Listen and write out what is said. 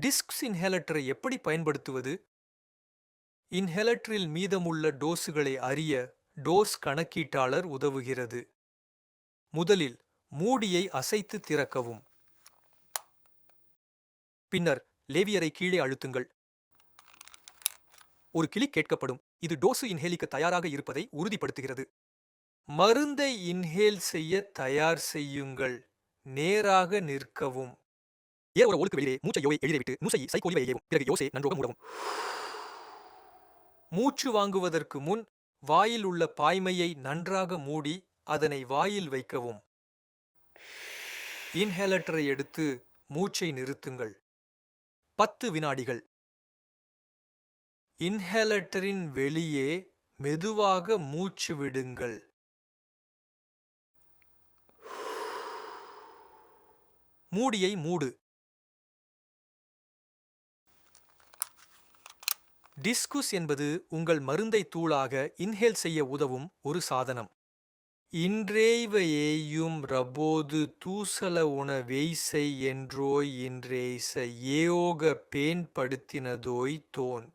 Discs இன்ஹேலட்டரை எப்படி பயன்படுத்துவது? இன்ஹேலட்டரில் மீதமுள்ள டோஸுகளை அறிய டோஸ் கணக்கீட்டாளர் உதவுகிறது. முதலில் மூடியை அசைத்து திறக்கவும். பின்னர் லேவியரை கீழே அழுத்துங்கள். ஒரு கிளி கேட்கப்படும். இது டோசு இன்ஹேலிக்க தயாராக இருப்பதை உறுதிப்படுத்துகிறது. மருந்தை இன்ஹேல் செய்ய தயார் செய்யுங்கள். நேராக நிற்கவும். ஏற ஒரு ஒழுக்கு வெளியே மூச்சை யோயை எழிலைவிட்டு நுசை சைக்கோலி வையவும் பிறகு யோசே நன்றாக மூடவும். மூச்சு வாங்குவதற்கு முன் வாயில் உள்ள பாய்மையை நன்றாக மூடி அதனை வாயில் வைக்கவும். இன்ஹேலட்டரை எடுத்து மூச்சை நிறுத்துங்கள். பத்து வினாடிகள். இன்ஹேலட்டரின் வெளியே மெதுவாக மூச்சு விடுங்கள். மூடியை மூடு. டிஸ்குஸ் என்பது உங்கள் மருந்தை தூளாக இன்ஹேல் செய்ய உதவும் ஒரு சாதனம். இன்றேய்வையேயும் ரபோது தூசல உண வெய்சை என்றோய் இன்றேச ஏயோக பேன்படுத்தினதோய் தோன்.